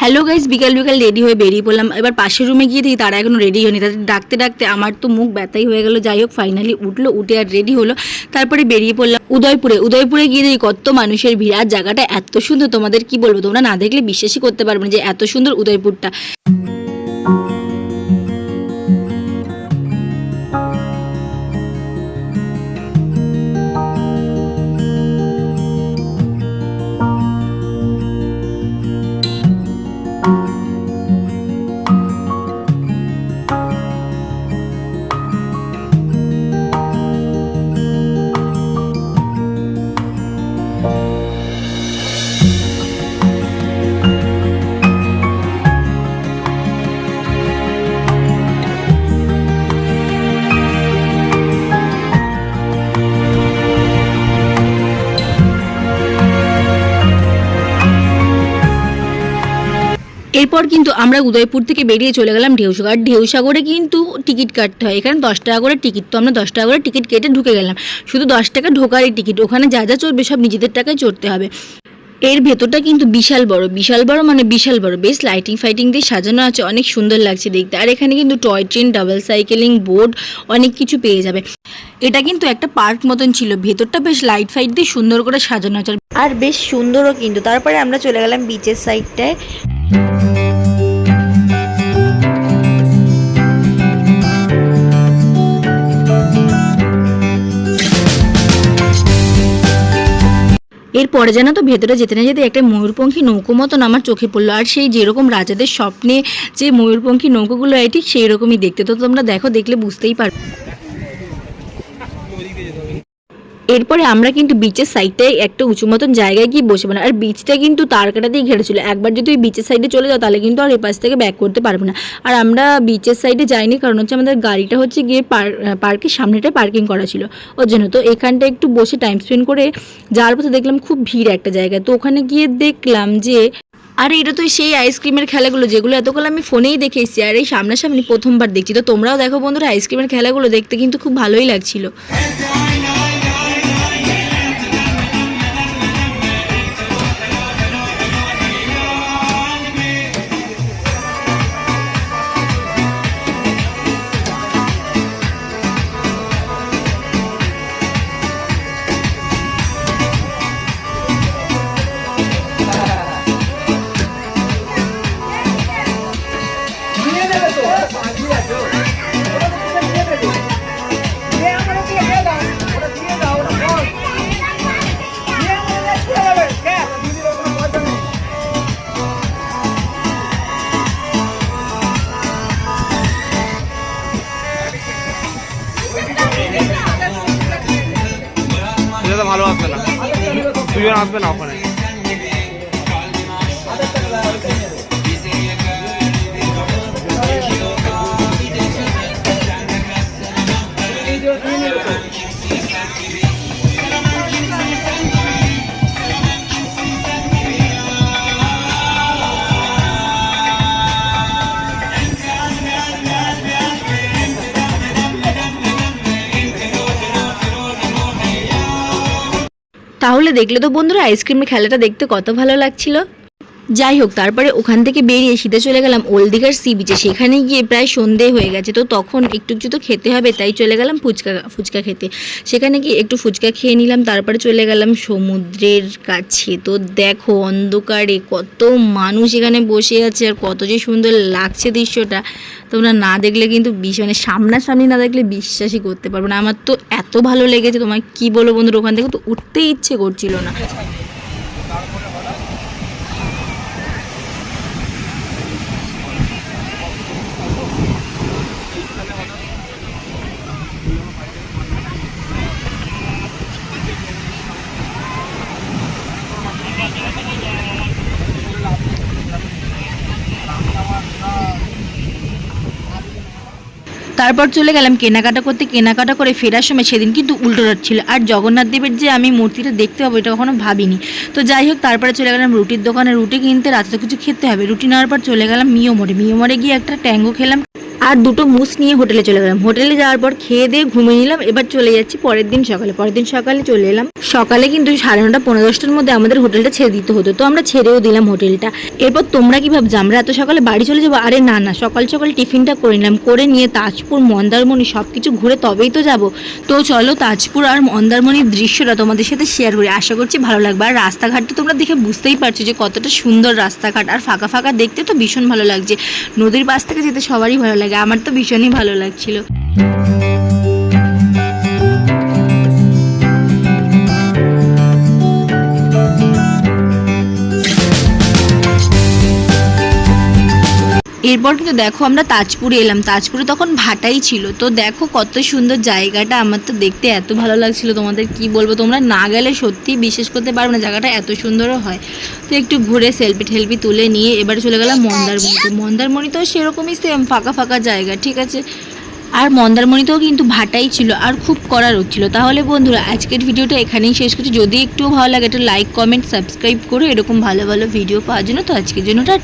Hello guys বিকাল বিকাল ready হয়ে বেরিয়ে পড়লাম। এবার পাশের রুমে গিয়ে দেখি তারা এখনও রেডি হয়নি। তাদের ডাকতে ডাকতে আমার তো মুখ ব্যথাই হয়ে গেল। যাই হোক ফাইনালি উঠল, উঠে আর রেডি হলো। তারপরে বেরিয়ে পড়লাম উদয়পুরে। উদয়পুরে গিয়ে দেখি কত মানুষের ভিড়। আর জায়গাটা এত সুন্দর, তোমাদের কি বলব? তোমরা না দেখলে বিশ্বাসই করতে পারবে না যে এত সুন্দর উদয়পুরটা। এরপর কিন্তু আমরা উদয়পুর থেকে বেরিয়ে চলে গেলাম ঢেউসাগর। ঢেউসাগরে কিন্তু টিকিট কাটতে হয়। এখানে দশ টাকা করে টিকিট, তো আমরা দশ টাকা করে টিকিট কেটে ঢুকে গেলাম। শুধু দশ টাকা ঢোকারই টিকিট, ওখানে যা যা চড়বে সব নিজেদের টাকায় চড়তে হবে। এর ভেতরটা কিন্তু বিশাল বড় বিশাল বড় মানে বিশাল বড়। বেশ লাইটিং ফাইটিং দিয়ে সাজানো আছে, অনেক সুন্দর লাগছে দেখতে। আর এখানে কিন্তু toy train double cycling board অনেক কিছু পেয়ে যাবে। এটা কিন্তু একটা পার্ক মতন ছিল। ভেতরটা বেশ লাইট ফাইট দিয়ে সুন্দর করে সাজানো আছে। আর বেশ সুন্দরও কিন্তু। তারপরে আমরা চলে গেলাম বিচের সাইডটায় এরপরে যেন তো ভেতরে যেতে না যেতে একটা ময়ূরপঙ্খী নৌকো মতন আমার চোখে পড়ল। আর সেই যেরকম রাজাদের স্বপ্নে যে ময়ূরপঙ্খী নৌকোগুলো হয়, ঠিক সেই রকমই দেখতে। তো তোমরা দেখো, দেখলে বুঝতেই পারবে। এরপরে আমরা কিন্তু বিচের সাইডটায় একটা উঁচু মতন জায়গায় গিয়ে বসে পড়লাম আর বিচটা কিন্তু তার কাটা দিয়ে ঘেরা ছিল। একবার যদি ওই বিচের সাইডে চলে যাও, তাহলে কিন্তু আর এপাশ থেকে ব্যাক করতে পারবে না। আর আমরা বিচের সাইডে যাইনি, কারণ হচ্ছে আমাদের গাড়িটা হচ্ছে গিয়ে পার্কের সামনেটায় পার্কিং করা ছিল। ওর জন্য তো এখানটা একটু বসে টাইম স্পেন্ড করে যাওয়ার পথে দেখলাম খুব ভিড় একটা জায়গা। তো ওখানে গিয়ে দেখলাম যে, আর এটা তো সেই আইসক্রিমের খেলাগুলো যেগুলো এতকাল আমি ফোনেই দেখে এসেছি। আর এই সামনাসামনি প্রথমবার দেখছি। তো তোমরাও দেখো বন্ধুরা আইসক্রিমের খেলাগুলো দেখতে কিন্তু খুব ভালোই লাগছিল। ভালো আসবে না। দুজন আসবে না ওখানে। তাহলে দেখলে তো বন্ধুরা আইসক্রিমের খেলাটা দেখতে কত ভালো লাগছিল। যাই হোক, তারপরে ওখান থেকে বেরিয়ে শীতে চলে গেলাম ওল্ড দীঘার সি বিচে। সেখানে গিয়ে প্রায় সন্ধে হয়ে গেছে, তো তখন একটু একটু তো খেতে হবে, তাই চলে গেলাম ফুচকা ফুচকা খেতে। সেখানে গিয়ে একটু ফুচকা খেয়ে নিলাম, তারপরে চলে গেলাম সমুদ্রের কাছে। তো দেখো অন্ধকারে কত মানুষ এখানে বসে আছে আর কত যে সুন্দর লাগছে দৃশ্যটা। তোমরা না দেখলে কিন্তু বিশ মানে সামনাসামনি না দেখলে বিশ্বাসই করতে পারব না। আমার তো এত ভালো লেগেছে তোমার কি বলো বন্ধুর, ওখান থেকে তো উঠতেই ইচ্ছে করছিল না। তারপর চলে গেলাম কেনাকাটা করতে। কেনাকাটা করে ফেরার সময় সেদিন কিন্তু উল্টো ছিল। আর জগন্নাথ দেবের যে আমি মূর্তিটা দেখতে পাবো, এটা কখনো ভাবিনি। তো যাই হোক, তারপরে চলে গেলাম রুটির দোকানে। রুটি কিনতে রাতে তো কিছু খেতে হবে। রুটি নেওয়ার পর চলে গেলাম মিও মোড়ে। মিও মোড়ে গিয়ে একটা ট্যাঙ্গো খেলাম। আর দুটো মুস নিয়ে হোটেলে চলে গেলাম। হোটেলে যাওয়ার পর খেয়ে দিয়ে ঘুমিয়ে নিলাম, এবার চলে যাচ্ছি পরের দিন সকালে। পরের দিন সকালে চলে এলাম। সকালে কিন্তু সাড়ে নটা পনেরো দশটার মধ্যে আমাদের হোটেলটা ছেড়ে দিতে হতো, তো আমরা ছেড়েও দিলাম হোটেলটা। এরপর তোমরা কি ভাবছ? আমরা এত সকালে বাড়ি চলে যাব? আরে না না, সকাল সকাল টিফিনটা করে নিলাম। করে নিয়ে তাজপুর, মন্দারমণি সব কিছু ঘুরে তবেই তো যাব। তো চলো তাজপুর আর মন্দারমণির দৃশ্যটা তোমাদের সাথে শেয়ার করি। আশা করছি ভালো লাগবে। আর রাস্তাঘাটটা তোমরা দেখে বুঝতেই পারছ যে কতটা সুন্দর রাস্তাঘাট। আর ফাঁকা ফাঁকা দেখতে তো ভীষণ ভালো লাগছে। নদীর পাশ থেকে যেতে সবারই ভালো লাগে। আমার তো ভীষণই ভালো লাগছিল। এরপর কিন্তু দেখো আমরা তাজপুরে এলাম। তাজপুরে তখন ভাটাই ছিল। তো দেখো কত সুন্দর জায়গাটা। আমার তো দেখতে এত ভালো লাগছিল তোমাদের। কি বলব? তোমরা না গেলে সত্যি বিশ্বাস করতে পারবে না জায়গাটা এত সুন্দরও হয়। তো একটু ঘুরে সেলফি ঠেলফি তুলে নিয়ে এবারে চলে গেলাম মন্দারমণিতে। মন্দারমণিতেও সেরকমই সেম ফাঁকা ফাঁকা জায়গা ঠিক আছে? আর মন্দারমণিতেও কিন্তু ভাটাই ছিল আর খুব কড়া রোদ ছিল। তাহলে বন্ধুরা আজকের ভিডিওটা এখানেই শেষ করছি। যদি একটু ভালো লাগে একটা লাইক কমেন্ট সাবস্ক্রাইব করো। এরকম ভালো ভালো ভিডিও পাওয়ার জন্য। তো আজকের জন্য টাটা।